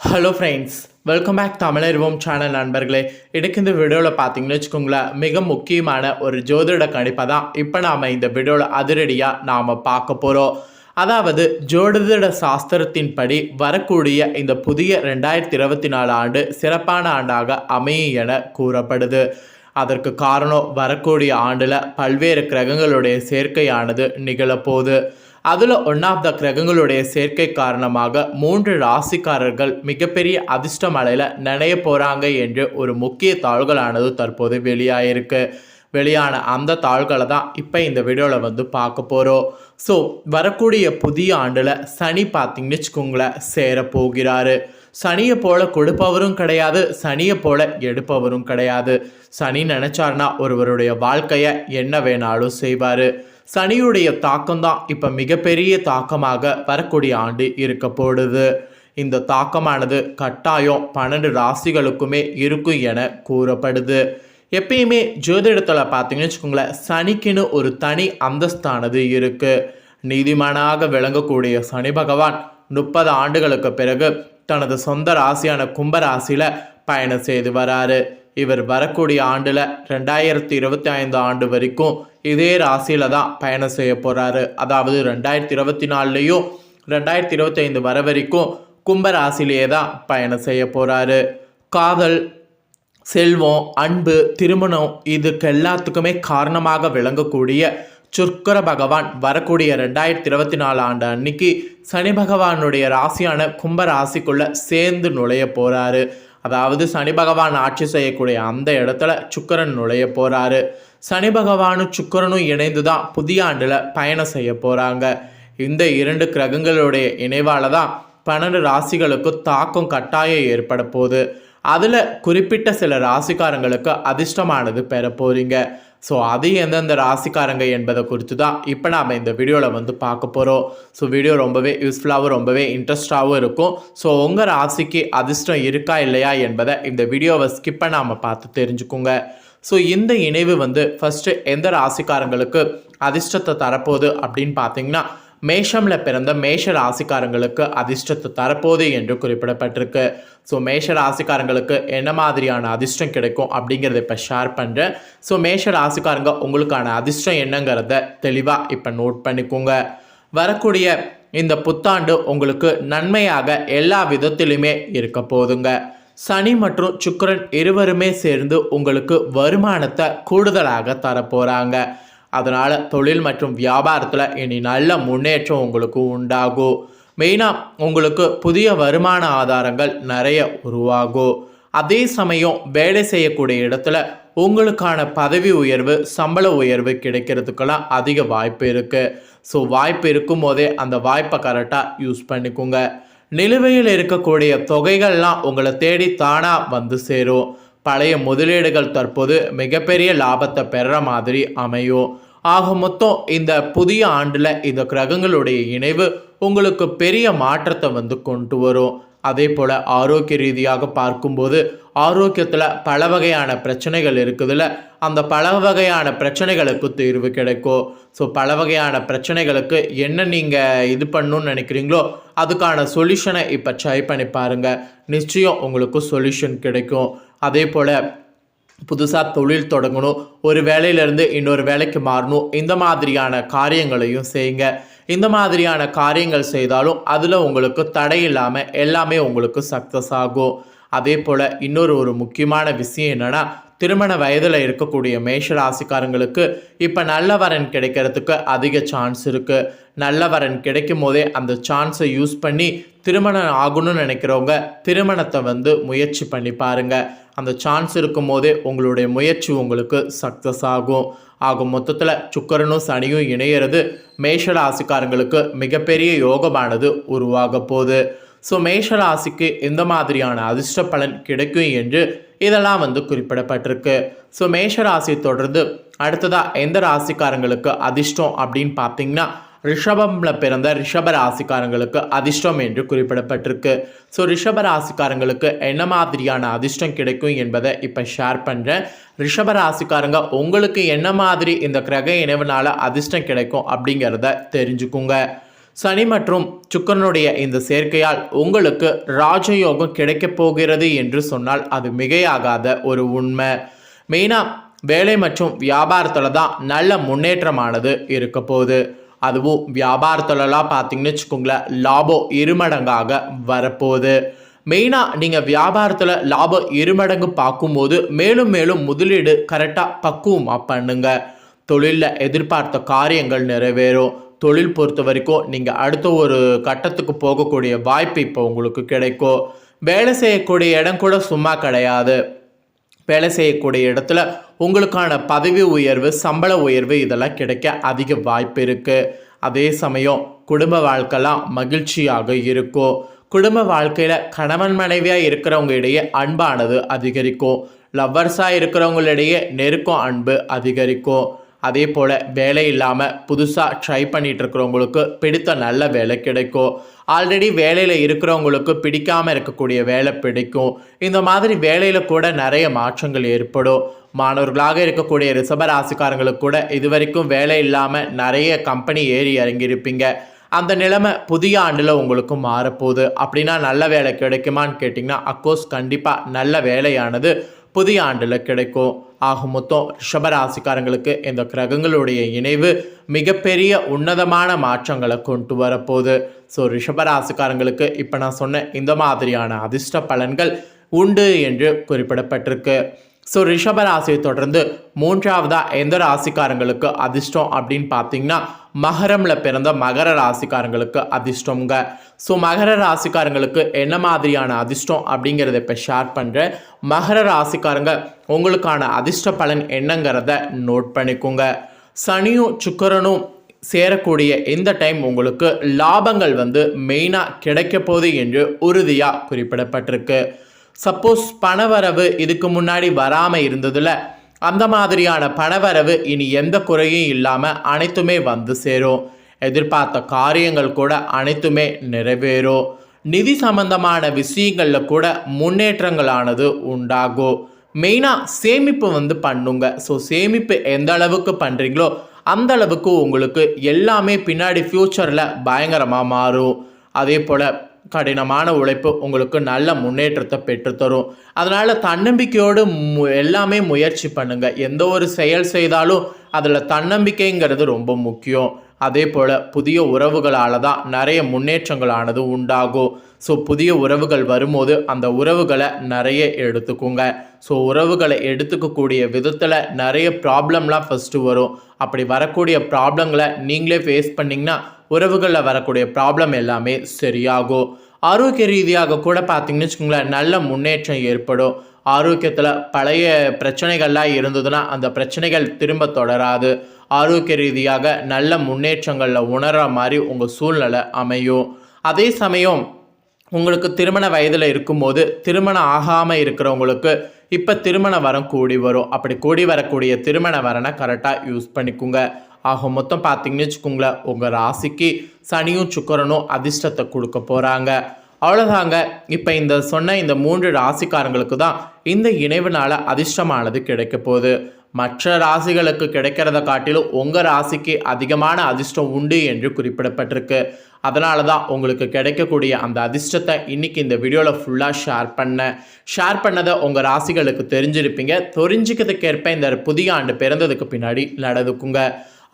Hello friends welcome back Tamizharivom channel நண்பர்களே. எனக்கு இந்த வீடியோவில் பார்த்தீங்கன்னு வச்சுக்கோங்களேன் மிக முக்கியமான ஒரு ஜோதிட கணிப்பை தான் இப்போ நாம் இந்த வீடியோவில் அதிரடியாக நாம் பார்க்க போகிறோம் அதாவது ஜோதிட சாஸ்திரத்தின்படி வரக்கூடிய இந்த புதிய ரெண்டாயிரத்தி இருபத்தி நாலு ஆண்டு சிறப்பான ஆண்டாக அமையும் என கூறப்படுது. அதற்கு காரணம் வரக்கூடிய ஆண்டில் பல்வேறு கிரகங்களுடைய சேர்க்கையானது நிகழப்போகுது. அதில் ஒன் ஆஃப் த கிரகங்களுடைய சேர்க்கை காரணமாக மூன்று ராசிக்காரர்கள் மிகப்பெரிய அதிர்ஷ்ட மலையில் நினைய போகிறாங்க என்று ஒரு முக்கிய தாள்களானது தற்போது வெளியாயிருக்கு. வெளியான அந்த தாள்களை தான் இப்போ இந்த வீடியோவில் வந்து பார்க்க போகிறோம் ஸோ வரக்கூடிய புதிய ஆண்டில் சனி பார்த்திங்கன்னு வச்சுக்கோங்களேன் சேரப்போகிறாரு. சனியை போல கொடுப்பவரும் கிடையாது சனியை போல எடுப்பவரும் கிடையாது. சனி நினச்சாருன்னா ஒருவருடைய வாழ்க்கையை என்ன வேணாலும் செய்வார். சனியுடைய தாக்கம் தான் இப்போ மிகப்பெரிய தாக்கமாக வரக்கூடிய ஆண்டு இருக்க போடுது இந்த தாக்கமானது கட்டாயம் பன்னெண்டு ராசிகளுக்குமே இருக்கும் என கூறப்படுது. எப்பயுமே ஜோதிடத்தில் பார்த்தீங்கன்னு வச்சுக்கோங்களேன் சனிக்குன்னு ஒரு தனி அந்தஸ்தானது இருக்குது நீதிமானாக விளங்கக்கூடிய சனி பகவான் முப்பது ஆண்டுகளுக்கு பிறகு தனது சொந்த ராசியான கும்ப ராசியில் பயணம் செய்து வராரு. இவர் வரக்கூடிய ஆண்டில் ரெண்டாயிரத்தி இருபத்தி ஐந்து ஆண்டு வரைக்கும் இதே ராசியில் தான் பயணம் செய்ய போகிறாரு அதாவது ரெண்டாயிரத்தி இருபத்தி நாலுலேயும் ரெண்டாயிரத்தி இருபத்தி ஐந்து வர வரைக்கும் கும்ப ராசிலேயே தான் பயணம் செய்ய போகிறாரு காதல் செல்வம் அன்பு திருமணம் இதுக்கு எல்லாத்துக்குமே காரணமாக விளங்கக்கூடிய சுக்கர பகவான் வரக்கூடிய ரெண்டாயிரத்தி இருபத்தி நாலு ஆண்டு அன்னைக்கு சனி பகவானுடைய ராசியான கும்ப ராசிக்குள்ளே சேர்ந்து நுழைய போகிறாரு அதாவது சனி பகவான் ஆட்சி செய்யக்கூடிய அந்த இடத்துல சுக்கரன் நுழைய போறாரு. சனி பகவானும் சுக்கரனும் இணைந்து தான் புதிய ஆண்டில் பயணம் செய்ய போகிறாங்க இந்த இரண்டு கிரகங்களுடைய இணைவால் தான் பன்னெண்டு ராசிகளுக்கு தாக்கம் கட்டாயம் ஏற்பட போகுது. அதில் குறிப்பிட்ட சில ராசிக்காரங்களுக்கு அதிர்ஷ்டமானது பெற போகிறீங்க ஸோ அது எந்தெந்த ராசிக்காரங்க என்பதை குறித்து தான் இப்போ நாம் இந்த வீடியோவில் வந்து பார்க்க போகிறோம் ஸோ வீடியோ ரொம்பவே யூஸ்ஃபுல்லாகவும் ரொம்பவே இன்ட்ரெஸ்டாகவும் இருக்கும். ஸோ உங்கள் ராசிக்கு அதிர்ஷ்டம் இருக்கா இல்லையா என்பதை இந்த வீடியோவை ஸ்கிப் பண்ணாமல் பார்த்து தெரிஞ்சுக்குங்க. ஸோ இந்த இணைவு வந்து ஃபஸ்ட்டு எந்த ராசிக்காரங்களுக்கு அதிர்ஷ்டத்தை தரப்போகுது அப்படின்னு பார்த்தீங்கன்னா மேஷமில் பிறந்த மேஷ ராசிக்காரங்களுக்கு அதிர்ஷ்டத்தை தரப்போகுது என்று குறிப்பிடப்பட்டிருக்கு. ஸோ மேஷ ராசிக்காரங்களுக்கு என்ன மாதிரியான அதிர்ஷ்டம் கிடைக்கும் அப்படிங்கிறத இப்போ ஷேர் பண்ணுறேன் ஸோ மேஷ ராசிக்காரங்க உங்களுக்கான அதிர்ஷ்டம் என்னங்கிறத தெளிவாக இப்போ நோட் பண்ணிக்கோங்க. வரக்கூடிய இந்த புத்தாண்டு உங்களுக்கு நன்மையாக எல்லா விதத்திலுமே இருக்க போதுங்க சனி மற்றும் சுக்கரன் இருவருமே சேர்ந்து உங்களுக்கு வருமானத்தை கூடுதலாக தரப்போகிறாங்க அதனால் தொழில் மற்றும் வியாபாரத்தில் இனி நல்ல முன்னேற்றம் உங்களுக்கு உண்டாகும் மெயினாக உங்களுக்கு புதிய வருமான ஆதாரங்கள் நிறைய உருவாகும் அதே சமயம் வேலை செய்யக்கூடிய இடத்துல உங்களுக்கான பதவி உயர்வு சம்பள உயர்வு கிடைக்கிறதுக்கெல்லாம் அதிக வாய்ப்பு இருக்குது ஸோ வாய்ப்பு இருக்கும் போதே அந்த வாய்ப்பை கரெக்டாக யூஸ் பண்ணிக்கோங்க. நிலுவையில் இருக்கக்கூடிய தொகைகள்லாம் உங்களை தேடி தானாக வந்து சேரும். பழைய முதலீடுகள் தற்போது மிகப்பெரிய லாபத்தை பெற மாதிரி அமையும். ஆக மொத்தம் இந்த புதிய ஆண்டில் இந்த கிரகங்களுடைய இணைவு உங்களுக்கு பெரிய மாற்றத்தை வந்து கொண்டு வரும். அதே போல் ஆரோக்கிய ரீதியாக பார்க்கும்போது ஆரோக்கியத்தில் பல வகையான பிரச்சனைகள் இருக்குதுல்ல அந்த பல வகையான பிரச்சனைகளுக்கு தீர்வு கிடைக்கும். ஸோ பல வகையான பிரச்சனைகளுக்கு என்ன நீங்கள் இது பண்ணணும்னு நினைக்கிறீங்களோ அதுக்கான சொல்யூஷனை இப்போ ட்ரை பண்ணி பாருங்கள் நிச்சயம் உங்களுக்கு சொல்யூஷன் கிடைக்கும். அதே போல் புதுசாக தொழில் தொடங்கணும் ஒரு வேலையிலேருந்து இன்னொரு வேலைக்கு மாறணும் இந்த மாதிரியான காரியங்களையும் செய்யுங்க. இந்த மாதிரியான காரியங்கள் செய்தாலும் அதில் உங்களுக்கு தடை இல்லாமல் எல்லாமே உங்களுக்கு சக்ஸஸ் ஆகும். அதே போல் இன்னொரு ஒரு முக்கியமான விஷயம் என்னென்னா திருமண வயதில் இருக்கக்கூடிய மேஷ ராசிக்காரங்களுக்கு இப்போ நல்ல வரன் கிடைக்கிறதுக்கு அதிக சான்ஸ் இருக்குது நல்ல வரன் கிடைக்கும் போதே அந்த சான்ஸை யூஸ் பண்ணி திருமணம் ஆகணும்னு நினைக்கிறவங்க திருமணத்தை வந்து முயற்சி பண்ணி பாருங்கள் அந்த சான்ஸ் இருக்கும் போதே உங்களுடைய முயற்சி உங்களுக்கு சக்ஸஸ் ஆகும். ஆகும். மொத்தத்தில் சுக்கரனும் சனியும் இணையிறது மேஷ ராசிக்காரங்களுக்கு மிகப்பெரிய யோகமானது உருவாக போகுது. ஸோ மேஷ ராசிக்கு எந்த மாதிரியான அதிர்ஷ்ட பலன் கிடைக்கும் என்று இதெல்லாம் வந்து குறிப்பிடப்பட்டிருக்கு. ஸோ மேஷ ராசி தொடர்ந்து அடுத்ததாக எந்த ராசிக்காரங்களுக்கு அதிர்ஷ்டம் அப்படின்னு பார்த்தீங்கன்னா ரிஷபமில் பிறந்த ரிஷப ராசிக்காரங்களுக்கு அதிர்ஷ்டம் என்று குறிப்பிடப்பட்டிருக்கு. ஸோ ரிஷப ராசிக்காரங்களுக்கு என்ன மாதிரியான அதிர்ஷ்டம் கிடைக்கும் என்பதை இப்போ ஷேர் பண்ணுறேன் ரிஷப ராசிக்காரங்க உங்களுக்கு என்ன மாதிரி இந்த கிரக இணைவுனால அதிர்ஷ்டம் கிடைக்கும் அப்படிங்கிறத தெரிஞ்சுக்குங்க. சனி மற்றும் சுக்கரனுடைய இந்த சேர்க்கையால் உங்களுக்கு ராஜயோகம் கிடைக்கப் போகிறது என்று சொன்னால் அது மிகையாகாத ஒரு உண்மை. மெயினாக வேலை மற்றும் வியாபாரத்தில் தான் நல்ல முன்னேற்றமானது இருக்க போகுது அதுவும் வியாபாரத்துலலாம் பார்த்தீங்கன்னு வச்சுக்கோங்களேன் லாபம் இருமடங்காக வரப்போகுது. மெயினாக நீங்கள் வியாபாரத்தில் லாபம் இருமடங்கு பார்க்கும்போது மேலும் மேலும் முதலீடு கரெக்டாக பக்குவமாக பண்ணுங்கள் தொழிலில் எதிர்பார்த்த காரியங்கள் நிறைவேறும். தொழில் பொறுத்த வரைக்கும் நீங்கள் அடுத்த ஒரு கட்டத்துக்கு போகக்கூடிய வாய்ப்பு இப்போ உங்களுக்கு கிடைக்கும். வேலை செய்யக்கூடிய இடம் கூட சும்மா கிடையாது. வேலை செய்யக்கூடிய இடத்துல உங்களுக்கான பதவி உயர்வு சம்பள உயர்வு இதெல்லாம் கிடைக்க அதிக வாய்ப்பு இருக்குது அதே சமயம் குடும்ப வாழ்க்கைலாம் மகிழ்ச்சியாக இருக்கும். குடும்ப வாழ்க்கையில் கணவன் மனைவியாக இருக்கிறவங்க இடையே அன்பானது அதிகரிக்கும். லவ்வர்ஸாக இருக்கிறவங்களிடையே நெருக்கம் அன்பு அதிகரிக்கும். அதே போல் வேலை இல்லாமல் புதுசாக ட்ரை பண்ணிகிட்டு இருக்கிறவங்களுக்கு பிடித்த நல்ல வேலை கிடைக்கும். ஆல்ரெடி வேலையில் இருக்கிறவங்களுக்கு பிடிக்காமல் இருக்கக்கூடிய வேலை பிடிக்கும். இந்த மாதிரி வேலையில் கூட நிறைய மாற்றங்கள் ஏற்படும். மாணவர்களாக இருக்கக்கூடிய ரிஷபராசிக்காரங்களுக்கு கூட இது வரைக்கும் வேலை இல்லாமல் நிறைய கம்பெனி ஏறி இறங்கியிருப்பீங்க. அந்த நிலைமை புதிய ஆண்டில் உங்களுக்கு மாறப்போகுது. அப்படின்னா நல்ல வேலை கிடைக்குமான்னு கேட்டிங்கன்னா அக்கோர்ஸ் கண்டிப்பாக நல்ல வேலையானது புதிய ஆண்டில் கிடைக்கும். ஆக மொத்தம் ரிஷபராசிக்காரங்களுக்கு இந்த கிரகங்களுடைய இணைவு மிகப்பெரிய உன்னதமான மாற்றங்களை கொண்டு வரப்போகுது. ஸோ ரிஷபராசிக்காரங்களுக்கு இப்போ நான் சொன்ன இந்த மாதிரியான அதிர்ஷ்ட பலன்கள் உண்டு என்று குறிப்பிடப்பட்டிருக்கு. ஸோ ரிஷபராசியை தொடர்ந்து மூன்றாவதாக எந்த ராசிக்காரங்களுக்கு அதிர்ஷ்டம் அப்படின்னு பார்த்தீங்கன்னா மகரமில் பிறந்த மகர ராசிக்காரங்களுக்கு அதிர்ஷ்டங்க ஸோ மகர ராசிக்காரங்களுக்கு என்ன மாதிரியான அதிர்ஷ்டம் அப்படிங்கிறத இப்போ ஷேர் பண்ணுறேன் மகர ராசிக்காரங்க உங்களுக்கான அதிர்ஷ்ட பலன் என்னங்கிறத நோட் பண்ணிக்கோங்க. சனியும் சுக்கரனும் சேரக்கூடிய இந்த டைம் உங்களுக்கு லாபங்கள் வந்து மெயினாக கிடைக்க போகுது என்று உறுதியாக குறிப்பிடப்பட்டிருக்கு. சப்போஸ் பணவரவு இதுக்கு முன்னாடி வராமல் இருந்ததில் அந்த மாதிரியான பணவரவு இனி எந்த குறையும் இல்லாமல் அனைத்துமே வந்து சேரும். எதிர்பார்த்த காரியங்கள் கூட அனைத்துமே நிறைவேறும். நிதி சம்பந்தமான விஷயங்களில் கூட முன்னேற்றங்களானது உண்டாகும். மெயினாக சேமிப்பு வந்து பண்ணுங்க. ஸோ சேமிப்பு எந்த அளவுக்கு பண்ணுறீங்களோ அந்த அளவுக்கு உங்களுக்கு எல்லாமே பின்னாடி ஃப்யூச்சரில் பயங்கரமாக மாறும். அதே போல் கடினமான உழைப்பு உங்களுக்கு நல்ல முன்னேற்றத்தை பெற்றுத்தரும். அதனால் தன்னம்பிக்கையோடு மு எல்லாமே முயற்சி பண்ணுங்கள் எந்த ஒரு செயல் செய்தாலும் அதில் தன்னம்பிக்கைங்கிறது ரொம்ப முக்கியம். அதே போல் புதிய உறவுகளால் தான் நிறைய முன்னேற்றங்களானது உண்டாகும். ஸோ புதிய உறவுகள் வரும்போது அந்த உறவுகளை நிறைய எடுத்துக்கோங்க. ஸோ உறவுகளை எடுத்துக்கக்கூடிய விதத்தில் நிறைய ப்ராப்ளம்லாம் ஃபஸ்ட்டு வரும். அப்படி வரக்கூடிய ப்ராப்ளங்களை நீங்களே ஃபேஸ் பண்ணிங்கன்னா உறவுகளில் வரக்கூடிய ப்ராப்ளம் எல்லாமே சரியாகும். ஆரோக்கிய ரீதியாக கூட பார்த்திங்கன்னு வச்சுக்கோங்களேன் நல்ல முன்னேற்றம் ஏற்படும். ஆரோக்கியத்தில் பழைய பிரச்சனைகள்லாம் இருந்ததுன்னா அந்த பிரச்சனைகள் திரும்ப தொடராது. ஆரோக்கிய ரீதியாக நல்ல முன்னேற்றங்களில் உணர்கிற மாதிரி உங்கள் சூழ்நிலை அமையும். அதே சமயம் உங்களுக்கு திருமண வயதில் இருக்கும்போது திருமணம் ஆகாமல் இருக்கிறவங்களுக்கு இப்போ திருமண வரம் கூடி வரும். அப்படி கூடி வரக்கூடிய திருமண வரனை கரெக்டாக யூஸ் பண்ணிக்கோங்க. ஆக மொத்தம் பார்த்தீங்கன்னு வச்சுக்கோங்களேன் உங்கள் ராசிக்கு சனியும் சுக்கரனும் அதிர்ஷ்டத்தை கொடுக்க போகிறாங்க அவ்வளோதாங்க இப்போ இந்த சொன்ன இந்த மூன்று ராசிக்காரங்களுக்கு தான் இந்த இணைவுனால் அதிர்ஷ்டமானது கிடைக்க போகுது. மற்ற ராசிகளுக்கு கிடைக்கிறத காட்டிலும் உங்கள் ராசிக்கு அதிகமான அதிர்ஷ்டம் உண்டு என்று குறிப்பிடப்பட்டிருக்கு. அதனால தான் உங்களுக்கு கிடைக்கக்கூடிய அந்த அதிர்ஷ்டத்தை இன்றைக்கி இந்த வீடியோவில் ஃபுல்லாக ஷேர் பண்ணேன். ஷேர் பண்ணதை உங்கள் ராசிகளுக்கு தெரிஞ்சிருப்பீங்க. தெரிஞ்சுக்கிறதுக்கேற்ப இந்த புதிய ஆண்டு பிறந்ததுக்கு பின்னாடி நடந்துக்குங்க.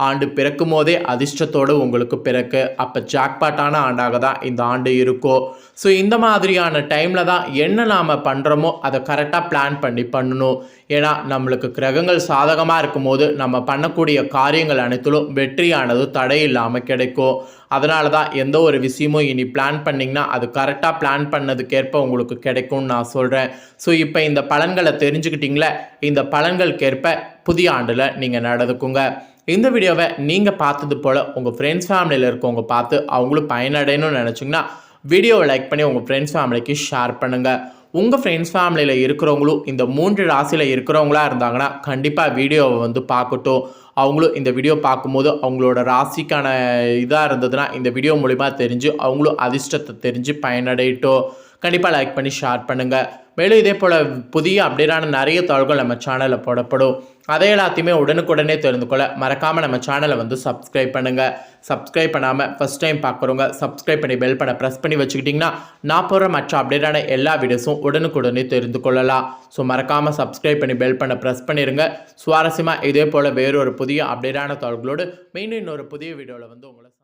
ஆண்டு பிறக்கும் போதே அதிர்ஷ்டத்தோடு உங்களுக்கு பிறக்கு. அப்போ ஜாக்பாட்டான ஆண்டாக தான் இந்த ஆண்டு இருக்கும் ஸோ இந்த மாதிரியான டைமில் தான் என்ன நாம் பண்ணுறோமோ அதை கரெக்டாக பிளான் பண்ணி பண்ணணும். ஏன்னா நம்மளுக்கு கிரகங்கள் சாதகமாக இருக்கும்போது நம்ம பண்ணக்கூடிய காரியங்கள் அனைத்திலும் வெற்றியானது தடை இல்லாமல் கிடைக்கும். அதனால தான் எந்த ஒரு விஷயமும் இனி பிளான் பண்ணிங்கன்னா அது கரெக்டாக பிளான் பண்ணதுக்கேற்ப உங்களுக்கு கிடைக்கும்னு நான் சொல்கிறேன் ஸோ இப்போ இந்த பலன்களை தெரிஞ்சுக்கிட்டிங்களே இந்த பலன்களுக்கேற்ப புதிய ஆண்டில் நீங்கள் நடந்துக்குங்க. இந்த வீடியோவை நீங்கள் பார்த்தது போல் உங்கள் ஃப்ரெண்ட்ஸ் ஃபேமிலியில் இருக்கவங்க பார்த்து அவங்களும் பயனடையணும்னு நினச்சிங்கன்னா வீடியோவை லைக் பண்ணி உங்கள் ஃப்ரெண்ட்ஸ் ஃபேமிலிக்கு ஷேர் பண்ணுங்கள் உங்கள் ஃப்ரெண்ட்ஸ் ஃபேமிலியில் இருக்கிறவங்களும் இந்த மூன்று ராசியில் இருக்கிறவங்களா இருந்தாங்கன்னா கண்டிப்பாக வீடியோவை வந்து பார்க்கட்டும். அவங்களும் இந்த வீடியோ பார்க்கும்போது அவங்களோட ராசிக்கான இதாக இருந்ததுன்னா இந்த வீடியோ மூலிமா தெரிஞ்சு அவங்களும் அதிர்ஷ்டத்தை தெரிஞ்சு பயனடையட்டும். கண்டிப்பாக லைக் பண்ணி ஷேர் பண்ணுங்கள் மேலும் இதே போல் புதிய அப்டேட்டான நிறைய தகவல்கள் நம்ம சேனலில் போடப்படும். அதை எல்லாத்தையுமே உடனுக்குடனே தெரிந்து கொள்ள மறக்காமல் நம்ம சேனலை வந்து சப்ஸ்கிரைப் பண்ணுங்கள் சப்ஸ்கிரைப் பண்ணாமல் ஃபஸ்ட் டைம் பார்க்குறவங்க சப்ஸ்கிரைப் பண்ணி பெல் பண்ண ப்ரெஸ் பண்ணி வச்சுக்கிட்டிங்கன்னா நான் போகிற மற்ற அப்டேட்டான எல்லா வீடியோஸும் உடனுக்குடனே தெரிந்து கொள்ளலாம். ஸோ மறக்காமல் சப்ஸ்கிரைப் பண்ணி பெல் பண்ண ப்ரெஸ் பண்ணிடுங்க சுவாரஸ்யமாக இதே போல் வேறொரு புதிய அப்டேட்டான தகவல்களோடு மீண்டும் இன்னொரு புதிய வீடியோவில் வந்து உங்களை